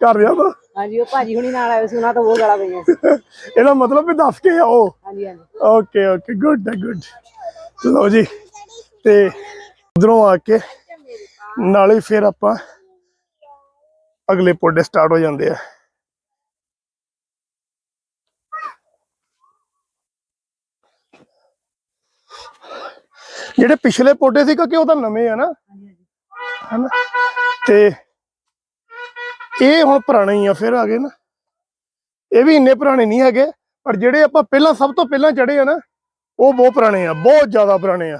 ਕਰ ਰਿਹਾ ਵਾ ਹਾਂਜੀ ਉਹ ਭਾਜੀ ਹੁਣੀ ਨਾਲ ਆਏ ਸੀ ਉਹਨਾਂ ਤੋਂ ਬਹੁਤ ਗਾਲਾਂ ਪਈਆਂ ਸੀ। ਇਹਦਾ ਮਤਲਬ ਵੀ ਦੱਸ ਕੇ ਆਓ। ਹਾਂਜੀ ਹਾਂਜੀ। ਓਕੇ ਓਕੇ ਗੁੱਡ ਗੁੱਡ ਲਓ ਜੀ ਤੇ ਉਧਰੋਂ ਆ ਕੇ ਨਾਲੇ ਫਿਰ ਆਪਾਂ ਅਗਲੇ ਪੋਡੇ ਸਟਾਰਟ ਹੋ ਜਾਂਦੇ ਆ। ਜਿਹੜੇ ਪਿਛਲੇ ਪੋਡੇ ਸੀ ਕਿ ਉਹ ਤਾਂ ਨਵੇਂ ਆ ਨਾ। ਹਨਾ? ਤੇ ਇਹ ਹੁਣ ਪੁਰਾਣੇ ਹੀ ਆ ਫਿਰ ਆ ਗਏ ਨਾ। ਇਹ ਵੀ ਇੰਨੇ ਪੁਰਾਣੇ ਨਹੀਂ ਹੈਗੇ ਪਰ ਜਿਹੜੇ ਆਪਾਂ ਪਹਿਲਾਂ ਸਭ ਤੋਂ ਪਹਿਲਾਂ ਚੜੇ ਆ ਨਾ ਉਹ ਬਹੁਤ ਪੁਰਾਣੇ ਆ ਬਹੁਤ ਜ਼ਿਆਦਾ ਪੁਰਾਣੇ ਆ।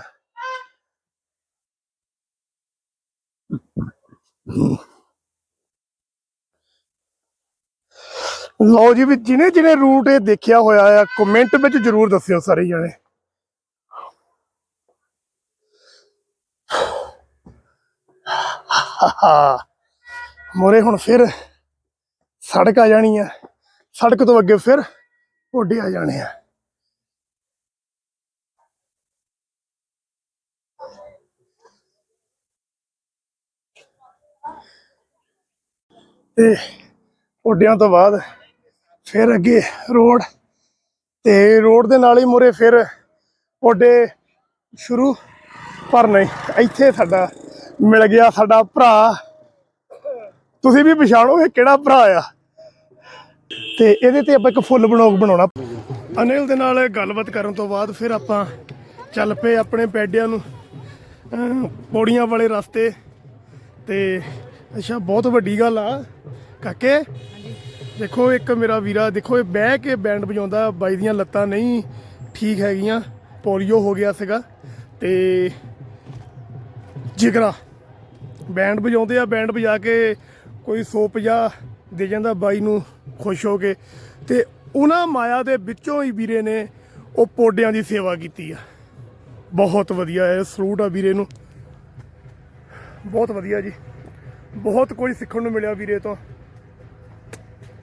ਲਓ ਜੀ ਵੀ ਜਿਹਨੇ ਜਿਹਨੇ ਰੂਟ ਇਹ ਦੇਖਿਆ ਹੋਇਆ ਆ ਕਮੈਂਟ ਵਿੱਚ ਜਰੂਰ ਦੱਸਿਓ ਸਾਰੇ ਜਣੇ। ਮੋਰੇ ਹੁਣ ਫਿਰ ਸੜਕ ਆ ਜਾਣੀ ਆ। ਸੜਕ ਤੋਂ ਅੱਗੇ ਫਿਰ ਓਡੇ ਆ ਜਾਣੇ ਆ। ਤੇ ਓਡਿਆਂ ਤੋਂ ਬਾਅਦ ਫਿਰ ਅੱਗੇ ਰੋਡ ਤੇ ਰੋਡ ਦੇ ਨਾਲ ਹੀ ਮੋਰੇ ਫਿਰ ਓਡੇ ਸ਼ੁਰੂ ਪਰ ਨਹੀਂ ਇੱਥੇ ਸਾਡਾ ਮਿਲ ਗਿਆ ਸਾਡਾ ਭਰਾ। ਤੁਸੀਂ ਵੀ ਪਛਾਣੋਗੇ ਕਿਹੜਾ ਭਰਾ ਆ। ਤੇ ਇਹਦੇ ਤੇ ਆਪਾਂ ਇੱਕ ਫੁੱਲ ਬਲੌਗ ਬਣਾਉਣਾ। ਅਨਿਲ ਦੇ ਨਾਲ ਗੱਲਬਾਤ ਕਰਨ ਤੋਂ ਬਾਅਦ ਫਿਰ ਆਪਾਂ ਚੱਲ ਪਏ ਆਪਣੇ ਪੈਡਿਆਂ ਨੂੰ ਪੌੜੀਆਂ ਵਾਲੇ ਰਸਤੇ। ਤੇ ਅੱਛਾ, ਬਹੁਤ ਵੱਡੀ ਗੱਲ ਆ। ਕਾਕੇ, ਦੇਖੋ ਇੱਕ ਮੇਰਾ ਵੀਰਾ, ਦੇਖੋ ਇਹ ਬਹਿ ਕੇ ਬੈਂਡ ਵਜਾਉਂਦਾ, ਬਾਈ ਦੀਆਂ ਲੱਤਾਂ ਨਹੀਂ ਠੀਕ ਹੈਗੀਆਂ, ਪੋਲੀਓ ਹੋ ਗਿਆ ਸੀਗਾ। ਤੇ ਜਿਗਰਾ। ਬੈਂਡ ਵਜਾਉਂਦੇ ਆ, ਬੈਂਡ ਵਜਾ ਕੇ ਕੋਈ 150 ਦੇ ਜਾਂਦਾ ਬਾਈ ਨੂੰ ਖੁਸ਼ ਹੋ ਕੇ। ਤੇ ਉਹਨਾਂ ਮਾਇਆ ਦੇ ਵਿੱਚੋਂ ਹੀ ਵੀਰੇ ਨੇ ਉਹ ਪੋਡਿਆਂ ਦੀ ਸੇਵਾ ਕੀਤੀ ਆ। ਬਹੁਤ ਵਧੀਆ ਹੈ ਸਲੂਟ ਆ ਵੀਰੇ ਨੂੰ। ਬਹੁਤ ਵਧੀਆ ਜੀ। ਬਹੁਤ ਕੁਝ ਸਿੱਖਣ ਨੂੰ ਮਿਲਿਆ ਵੀਰੇ ਤੋਂ।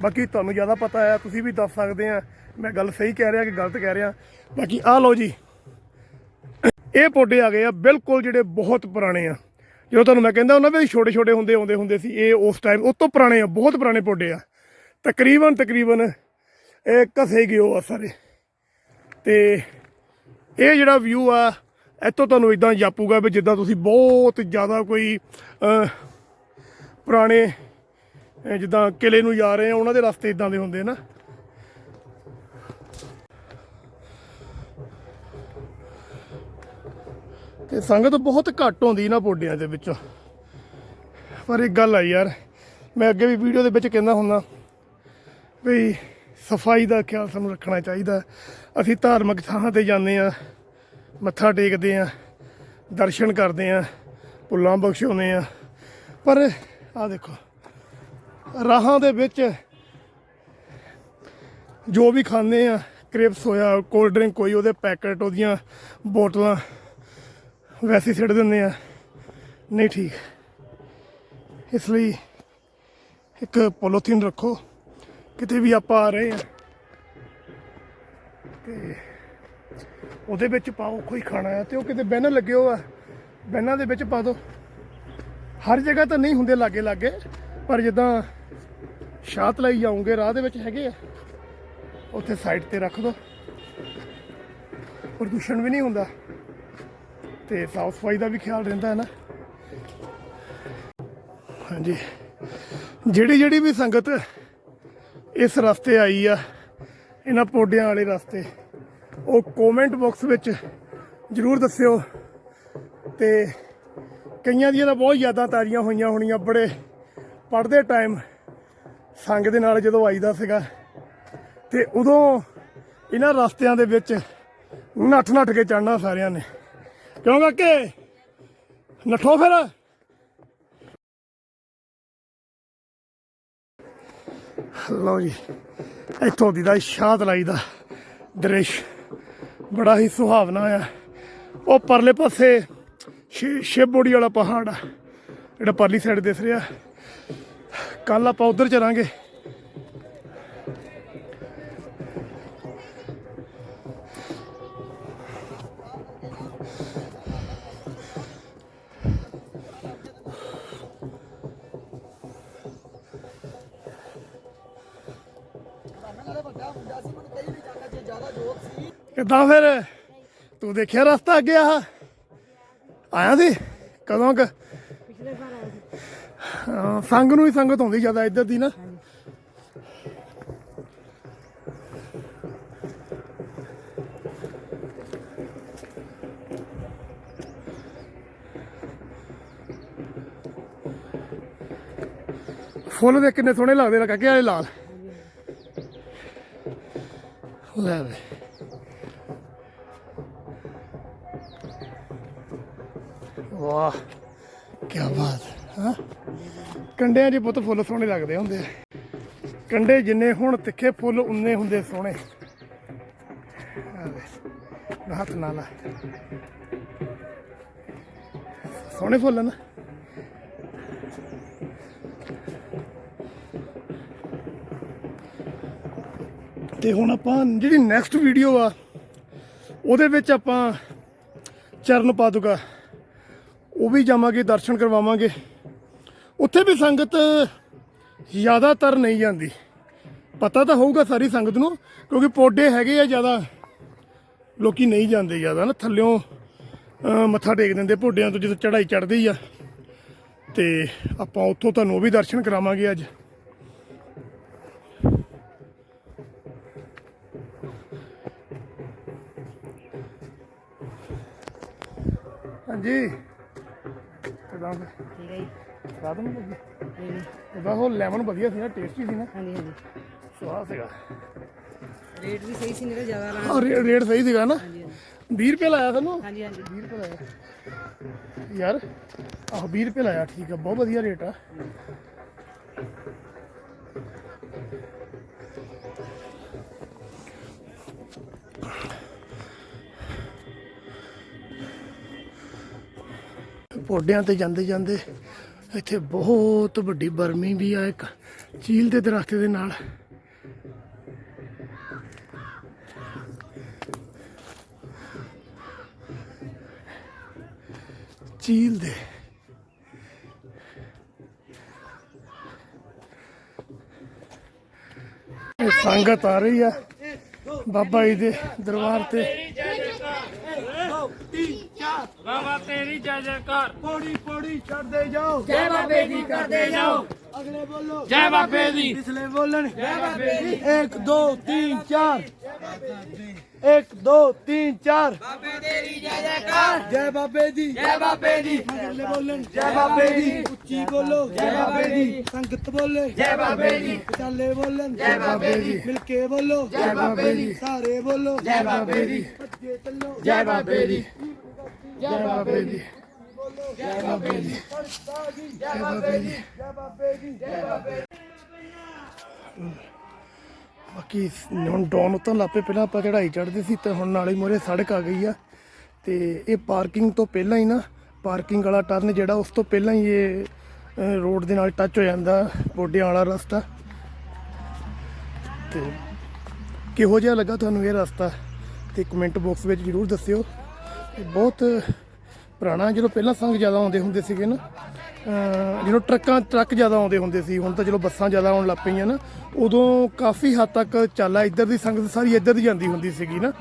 ਬਾਕੀ ਤੁਹਾਨੂੰ ਜ਼ਿਆਦਾ ਪਤਾ ਹੈ, ਤੁਸੀਂ ਵੀ ਦੱਸ ਸਕਦੇ ਆ। ਮੈਂ ਗੱਲ ਸਹੀ ਕਹਿ ਰਿਹਾ ਕਿ ਗਲਤ ਕਹਿ ਰਿਹਾ? ਬਾਕੀ ਆ ਲਓ ਜੀ। ਇਹ ਪੌਡੇ ਆ ਗਏ ਆ, ਬਿਲਕੁਲ ਜਿਹੜੇ ਬਹੁਤ ਪੁਰਾਣੇ ਆ। ਜਦੋਂ ਤੁਹਾਨੂੰ ਮੈਂ ਕਹਿੰਦਾ ਉਹਨਾਂ ਵੀ ਛੋਟੇ ਛੋਟੇ ਹੁੰਦੇ ਆਉਂਦੇ ਹੁੰਦੇ ਸੀ, ਇਹ ਉਸ ਟਾਈਮ ਉਹ ਤੋਂ ਪੁਰਾਣੇ ਆ, ਬਹੁਤ ਪੁਰਾਣੇ ਪੌਡੇ ਆ। ਤਕਰੀਬਨ ਤਕਰੀਬਨ ਇਹ ਕਸੇ ਗਿਓ ਆ ਸਾਰੇ। ਤੇ ਇਹ ਜਿਹੜਾ ਵਿਊ ਆ, ਇੱਥੋਂ ਤੁਹਾਨੂੰ ਇਦਾਂ ਜਾਪੂਗਾ ਵੀ ਜਿੱਦਾਂ ਤੁਸੀਂ ਬਹੁਤ ਜ਼ਿਆਦਾ ਕੋਈ ਪੁਰਾਣੇ, ਜਿੱਦਾਂ ਕਿਲੇ ਨੂੰ ਜਾ ਰਹੇ ਆ, ਉਹਨਾਂ ਦੇ ਰਸਤੇ ਇਦਾਂ ਦੇ ਹੁੰਦੇ ਨਾ। ਤੇ ਸੰਗਤ ਬਹੁਤ ਘੱਟ ਹੁੰਦੀ ਨਾ ਪੋਡਿਆਂ ਦੇ ਵਿੱਚੋਂ। ਪਰ ਇੱਕ ਗੱਲ ਆ ਯਾਰ, ਮੈਂ ਅੱਗੇ ਵੀ ਵੀਡੀਓ ਦੇ ਵਿੱਚ ਕਹਿੰਦਾ ਹੁੰਦਾ ਵੀ ਸਫ਼ਾਈ ਦਾ ਖਿਆਲ ਸਾਨੂੰ ਰੱਖਣਾ ਚਾਹੀਦਾ। ਅਸੀਂ ਧਾਰਮਿਕ ਥਾਂ ਤੇ ਜਾਂਦੇ ਆ ਮੱਥਾ ਟੇਕਦੇ ਆ ਦਰਸ਼ਨ ਕਰਦੇ ਆ ਭੁੱਲਾਂ ਬਖਸ਼ਾਉਂਦੇ ਆ ਪਰ ਆ ਦੇਖੋ, ਰਾਹਾਂ ਦੇ ਵਿੱਚ ਜੋ ਵੀ ਖਾਂਦੇ ਆ ਕ੍ਰਿਪਸ ਹੋਇਆ ਕੋਲਡ ਡਰਿੰਕ ਕੋਈ, ਉਹਦੇ ਪੈਕਟ, ਉਹਦੀਆਂ ਬੋਤਲਾਂ ਵੈਸੇ ਹੀ ਸਿੱਟ ਦਿੰਦੇ ਆ। ਨਹੀਂ ਠੀਕ। ਇਸ ਲਈ ਇੱਕ ਪੋਲੀਥੀਨ ਰੱਖੋ। ਕਿਤੇ ਵੀ ਆਪਾਂ ਆ ਰਹੇ ਆ। ਤੇ ਉਹਦੇ ਵਿੱਚ ਪਾਓ ਕੋਈ ਖਾਣਾ ਆ ਤੇ ਉਹ ਕਿਤੇ ਬੈਨਰ ਲੱਗੇ ਹੋ ਆ ਬੈਨਾਂ ਦੇ ਵਿੱਚ ਪਾ ਦਿਓ ਹਰ ਜਗ੍ਹਾ ਤਾਂ ਨਹੀਂ ਹੁੰਦੇ ਲਾਗੇ ਲਾਗੇ, ਪਰ ਜਿੱਦਾਂ ਸ਼ਾਤ ਲਈ ਜਾਉਂਗੇ ਰਾਹ ਦੇ ਵਿੱਚ ਹੈਗੇ ਆ, ਉੱਥੇ ਸਾਈਡ ਤੇ ਰੱਖ ਦੋ। ਪ੍ਰਦੂਸ਼ਣ ਵੀ ਨਹੀਂ ਹੁੰਦਾ। ਤੇ ਸਾਫ਼ ਸਫ਼ਾਈ ਦਾ ਵੀ ਖਿਆਲ ਰਹਿੰਦਾ ਹੈ ਨਾ। ਹਾਂਜੀ। ਜਿਹੜੀ ਜਿਹੜੀ ਵੀ ਸੰਗਤ ਇਸ ਰਸਤੇ ਆਈ ਆ, ਇਹਨਾਂ ਪੌਡਿਆਂ ਵਾਲੇ ਰਸਤੇ, ਉਹ ਕਮੈਂਟ ਬਾਕਸ ਵਿੱਚ ਜਰੂਰ ਦੱਸਿਓ। ਤੇ ਕਈਆਂ ਦੀਆਂ ਤਾਂ ਬਹੁਤ ਯਾਦਾਂ ਤਾਰੀਆਂ ਹੋਈਆਂ ਹੋਣੀਆਂ, ਬੜੇ ਪੜ੍ਹਦੇ ਟਾਈਮ ਸੰਗ ਦੇ ਨਾਲ ਜਦੋਂ ਆਈਦਾ ਸੀਗਾ। ਤੇ ਉਦੋਂ ਇਹਨਾਂ ਰਸਤਿਆਂ ਦੇ ਵਿੱਚ ਨੱਠ ਨੱਠ ਕੇ ਚੜਨਾ ਸਾਰਿਆਂ ਨੇ। ਕਿਉਂ ਕਾਕੇ? ਨੱਠੋ ਫਿਰ। ਲਓ ਜੀ, ਇੱਥੋਂ ਦੀ ਦਾ ਸ਼ਾਦ ਲਾਈ ਦਾ ਦ੍ਰਿਸ਼। ਬੜਾ ਹੀ ਸੁਹਾਵਣਾ ਆ। ਉਹ ਪਰਲੇ ਪਾਸੇ ਸ਼ਿ- ਸ਼ਿਵਬੋੜੀ ਵਾਲਾ ਪਹਾੜ ਆ। ਜਿਹੜਾ ਪਰਲੀ ਸਾਈਡ ਦਿਸ ਰਿਹਾ। ਕੱਲ ਆਪਾਂ ਉਧਰ ਚਲਾਂਗੇ। ਕਿੱਦਾਂ ਫਿਰ? ਤੂੰ ਦੇਖਿਆ ਰਸਤਾ ਅੱਗੇ ਆ ਆਇਆ ਸੀ? ਕਦੋਂ ਕ? ਪਿਛਲੇ ਸਾਲ ਆਇਆ ਸੀ ਸੰਗ ਨੂੰ ਹੀ ਸੰਗਤ ਹੁੰਦੀ ਜ਼ਿਆਦਾ ਇੱਧਰ ਦੀ ਨਾ। ਫੁੱਲ ਦੇ ਕਿੰਨੇ ਸੋਹਣੇ ਲੱਗਦੇ ਲੱਗਾ ਕਿ ਆਲੇ ਲਾਲ। ਲੈ ਵੇ। ਵਾਹ। ਕੀ ਬਾਤ ਹਾਂ ਕੰਡਿਆਂ 'ਚ ਪੁੱਤ ਫੁੱਲ ਸੋਹਣੇ ਲੱਗਦੇ ਹੁੰਦੇ ਆ। ਕੰਡੇ ਜਿੰਨੇ ਹੁਣ, ਤਿੱਖੇ ਫੁੱਲ ਉਨੇ ਹੁੰਦੇ ਸੋਹਣੇ। ਹੱਥ ਨਾਲ ਆ। ਸੋਹਣੇ ਫੁੱਲ ਆ ਨਾ। ਤੇ ਹੁਣ ਆਪਾਂ ਜਿਹੜੀ ਨੈਕਸਟ ਵੀਡੀਓ ਆ, ਉਹਦੇ ਵਿੱਚ ਆਪਾਂ ਚਰਨ ਪਾਦੂਗਾ ਉਹ ਵੀ ਜਾਵਾਂਗੇ, ਦਰਸ਼ਨ ਕਰਵਾਵਾਂਗੇ। ਉੱਥੇ ਵੀ ਸੰਗਤ ਜ਼ਿਆਦਾਤਰ ਨਹੀਂ ਜਾਂਦੀ। ਪਤਾ ਤਾਂ ਹੋਊਗਾ ਸਾਰੀ ਸੰਗਤ ਨੂੰ, ਕਿਉਂਕਿ ਪੌਡੇ ਹੈਗੇ ਆ ਜ਼ਿਆਦਾ। ਲੋਕੀ ਨਹੀਂ ਜਾਂਦੇ ਜ਼ਿਆਦਾ ਨਾ, ਥੱਲਿਓਂ ਮੱਥਾ ਟੇਕ ਦਿੰਦੇ ਪੋਡਿਆਂ ਤੋਂ, ਜਦੋਂ ਚੜਾਈ ਚੜਦੀ ਆ। ਤੇ ਆਪਾਂ ਉੱਥੋਂ ਤੁਹਾਨੂੰ ਉਹ ਵੀ ਦਰਸ਼ਨ ਕਰਾਵਾਂਗੇ ਅੱਜ। ਹਾਂਜੀ। ਕਿਦਾਂ ਠੀਕ ਹੈ ਜੀ। ਰਾਤ ਨੂੰ ਲੱਗੀ ਨਹੀਂ ਨਹੀਂ ਉਹਦਾ ਉਹ ਲੈਮਨ ਵਧੀਆ ਸੀ ਨਾ ਟੇਸਟੀ ਸੀ ਨਾ। ਹਾਂਜੀ ਹਾਂਜੀ। ਸਵਾਦ ਸੀਗਾ। ਰੇਟ ਵੀ ਸਹੀ ਸੀ ਤਾਂ ਜ਼ਿਆਦਾ ਲਾਣਾ ਔਰ ਰੇ- ਰੇਟ ਸਹੀ ਸੀਗਾ ਨਾ। ਹਾਂਜੀ 20 ਰੁਪਏ ਲਾਇਆ ਤੁਹਾਨੂੰ ਹਾਂਜੀ ਹਾਂਜੀ। 20 ਰੁਪਏ ਲਾਇਆ। ਯਾਰ ਆਹ 20 ਰੁਪਏ ਲਾਇਆ ਠੀਕ ਆ ਬਹੁਤ ਵਧੀਆ ਰੇਟ ਆ। ਪੌਡਿਆਂ ਤੇ ਜਾਂਦੇ ਜਾਂਦੇ ਇੱਥੇ ਬਹੁਤ ਵੱਡੀ ਬਰਮੀ ਵੀ ਆ ਇੱਕ ਚੀਲ ਦੇ ਦਰਖਤ ਦੇ ਨਾਲ। ਚੀਲ ਦੇ। ਸੰਗਤ ਆ ਰਹੀ ਆ ਬਾਬਾ ਜੀ ਦੇ ਦਰਬਾਰ ਤੇ। ਬਾਬਾ ਤੇਰੀ ਜੈ ਜੈਕਾਰ ਪੌੜੀ ਪੌੜੀ ਚੜਦੇ ਜਾਓ ਜੈ ਬਾਬੇ ਦੀ ਕਰਦੇ ਜਾਓ ਅਗਲੇ ਬੋਲੋ ਜੈ ਬਾਬੇ ਦੀ ਪਿਛਲੇ ਬੋਲਣ ਜੈ ਬਾਬੇ ਦੀ 1 2 3 4 ਇੱਕ ਦੋ ਤਿੰਨ ਚਾਰ ਬਾਬੇ ਤੇਰੀ ਜੈ ਜੈਕਾਰ ਜੈ ਬਾਬੇ ਦੀ ਜੈ ਬਾਬੇ ਦੀ ਮਗਰਲੇ ਬੋਲਣ ਜੈ ਬਾਬੇ ਦੀ ਉੱਚੀ ਬੋਲੋ ਜੈ ਬਾਬੇ ਦੀ ਸੰਗਤ ਬੋਲੇ ਜੈ ਬਾਬੇ ਦੀ ਚਾਲੇ ਬੋਲਣ ਜੈ ਬਾਬੇ ਦੀ ਮਿਲ ਕੇ ਬੋਲੋ ਜੈ ਬਾਬੇ ਦੀ ਸਾਰੇ ਬੋਲੋ ਜੈ ਬਾਬੇ ਦੀ ਭੱਜੇ ਚੱਲੋ ਜੈ ਬਾਬੇ ਦੀ ਜੈ ਬਾਬੇ ਦੀ ਜੈ। ਬਾਬੇ ਦੀ ਜੈ ਬਾਬੇ ਦੀ ਜੈ। ਬਾਬੇ ਦੀ ਜੈ ਬਾਬੇ ਬਾਕੀ ਹੁਣ ਡਾਊਨ ਉਤਰਨ ਲੱਪੇ ਪਹਿਲਾਂ ਆਪਾਂ ਚੜਾਈ ਚੜਦੇ ਸੀ ਤੇ ਹੁਣ ਨਾਲੇ ਮੋਰੇ ਸੜਕ ਆ ਗਈ ਆ। ਤੇ ਇਹ ਪਾਰਕਿੰਗ ਤੋਂ ਪਹਿਲਾਂ ਹੀ ਨਾ ਪਾਰਕਿੰਗ ਵਾਲਾ ਟਰਨ ਜਿਹੜਾ ਉਸ ਤੋਂ ਪਹਿਲਾਂ ਹੀ ਇਹ ਰੋਡ ਦੇ ਨਾਲ ਟੱਚ ਹੋ ਜਾਂਦਾ ਬੋਡਿਆਂ ਵਾਲਾ ਰਸਤਾ। ਤੇ ਕਿਹੋ ਜਿਹਾ ਲੱਗਾ ਤੁਹਾਨੂੰ ਇਹ ਰਸਤਾ? ਤੇ ਕਮੈਂਟ ਬਾਕਸ ਵਿੱਚ ਜਰੂਰ ਦੱਸਿਓ। ਇਹ ਬਹੁਤ ਪੁਰਾਣਾ, ਜਦੋਂ ਪਹਿਲਾਂ ਸੰਗ ਜ਼ਿਆਦਾ ਆਉਂਦੇ ਹੁੰਦੇ ਸੀਗੇ ਨਾ ਜਦੋਂ ਟਰੱਕਾਂ, ਟਰੱਕ ਜ਼ਿਆਦਾ ਆਉਂਦੇ ਹੁੰਦੇ ਸੀ, ਹੁਣ ਤਾਂ ਚਲੋ ਬੱਸਾਂ ਜ਼ਿਆਦਾ ਆਉਣ ਲੱਗ ਪਈਆਂ ਨਾ, ਉਦੋਂ ਕਾਫੀ ਹੱਦ ਤੱਕ ਚਾਲਾ ਇੱਧਰ ਦੀ ਸੰਗਤ ਸਾਰੀ ਇੱਧਰ ਦੀ ਜਾਂਦੀ ਹੁੰਦੀ ਸੀਗੀ ਨਾ।